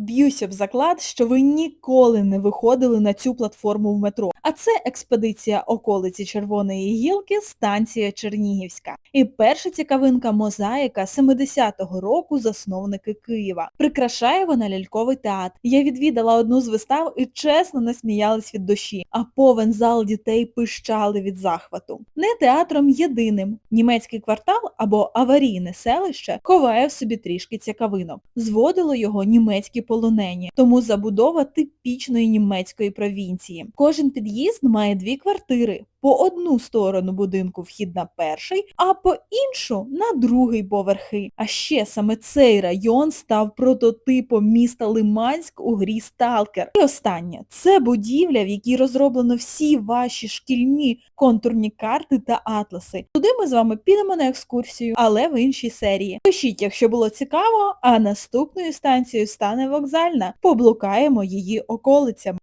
Б'юся б заклад, що ви ніколи не виходили на цю платформу в метро. А це експедиція околиці Червоної гілки, станція Чернігівська. І перша цікавинка мозаїка 70-го року засновники Києва. Прикрашає вона ляльковий театр. Я відвідала одну з вистав і чесно насміялась від душі, а повен зал дітей пищали від захвату. Не театром єдиним. Німецький квартал або аварійне селище ховає в собі трішки цікавинок. Зводило його німецькі полонені, тому забудова типічної німецької провінції. Кожен під'їзд має дві квартири. По одну сторону будинку вхід на перший, а по іншу на другий поверхи. А ще саме цей район став прототипом міста Лиманськ у грі Сталкер. І останнє це будівля, в якій розроблено всі ваші шкільні контурні карти та атласи. Туди ми з вами підемо на екскурсію, але в іншій серії. Пишіть, якщо було цікаво, а наступною станцією стане вокзальна. Поблукаємо її околицями.